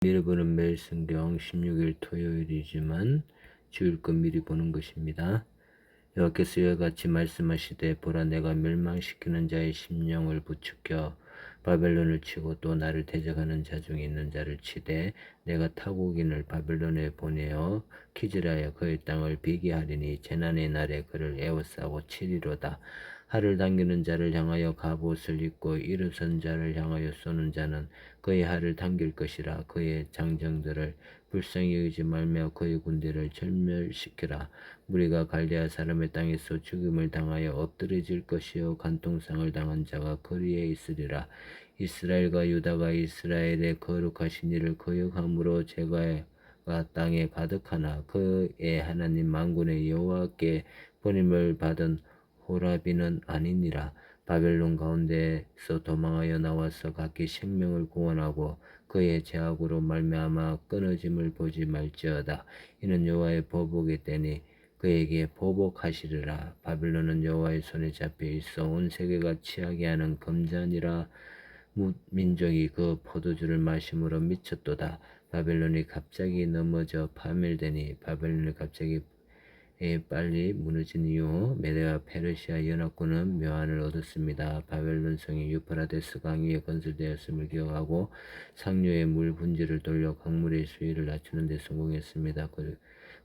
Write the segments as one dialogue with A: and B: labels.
A: 미리 보는 매일 성경 16일 토요일이지만 주일 것 미리 보는 것입니다. 여호와께서 이와 같이 말씀하시되 보라 내가 멸망시키는 자의 심령을 부추겨 바벨론을 치고 또 나를 대적하는 자 중에 있는 자를 치되 내가 타국인을 바벨론에 보내어 키즈라여 그의 땅을 비게 하리니 재난의 날에 그를 에워싸고 치리로다. 하를 당기는 자를 향하여 갑옷을 입고 일어선 자를 향하여 쏘는 자는 그의 하를 당길 것이라. 그의 장정들을 불쌍히 여기지 말며 그의 군대를 절멸시키라. 무리가 갈대아 사람의 땅에서 죽임을 당하여 엎드려질 것이요 간통상을 당한 자가 거리에 있으리라. 이스라엘과 유다가 이스라엘의 거룩하신 이를 거역함으로 제가 땅에 가득하나 그의 하나님 만군의 여호와께 번임을 받은 호라비는 아니니라. 바벨론 가운데서 도망하여 나와서 각기 생명을 구원하고 그의 제약으로 말미암아 끊어짐을 보지 말지어다. 이는 여호와의 보복이 되니 그에게 보복하시리라. 바벨론은 여호와의 손에 잡혀 있어 온 세계가 취하게 하는 금잔이라. 민족이 그 포도주를 마심으로 미쳤도다. 바벨론이 갑자기 넘어져 파멸되니 바벨론이 갑자기 에 빨리 무너진 이후 메데와 페르시아 연합군은 묘안을 얻었습니다. 바벨론 성이 유프라데스 강 위에 건설되었음을 기억하고 상류의 물 분지를 돌려 강물의 수위를 낮추는 데 성공했습니다. 그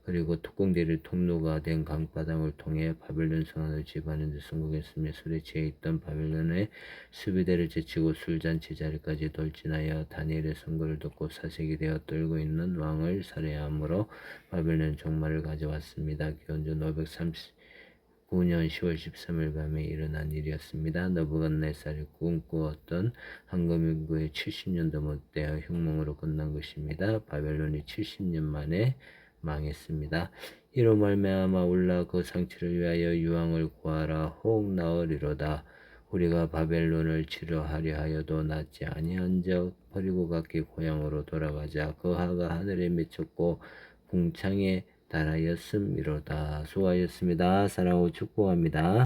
A: 리고 특공대를 통로가 된 강바닥을 통해 바벨론 성안을 지배하는 데 성공했으며 술에 취해 있던 바벨론의 수비대를 제치고 술잔치 자리까지 돌진하여 다니엘의 선거를 듣고 사색이 되어 떨고 있는 왕을 살해함으로 바벨론 종말을 가져왔습니다. 기원전 539년 10월 13일 밤에 일어난 일이었습니다. 너부갓네살이 꿈꾸었던 황금인구의 70년도 못되어 흉몽으로 끝난 것입니다. 바벨론이 70년 만에 망했습니다. 이로 말미암아 올라 그 상처를 위하여 유황을 구하라 혹 나으리로다. 우리가 바벨론을 치료하려 하여도 낫지 아니한적 버리고 각기 고향으로 돌아가자. 그 하가 하늘에 맺혔고 궁창에 달하였음이로다. 수고하셨습니다. 사랑하고 축복합니다.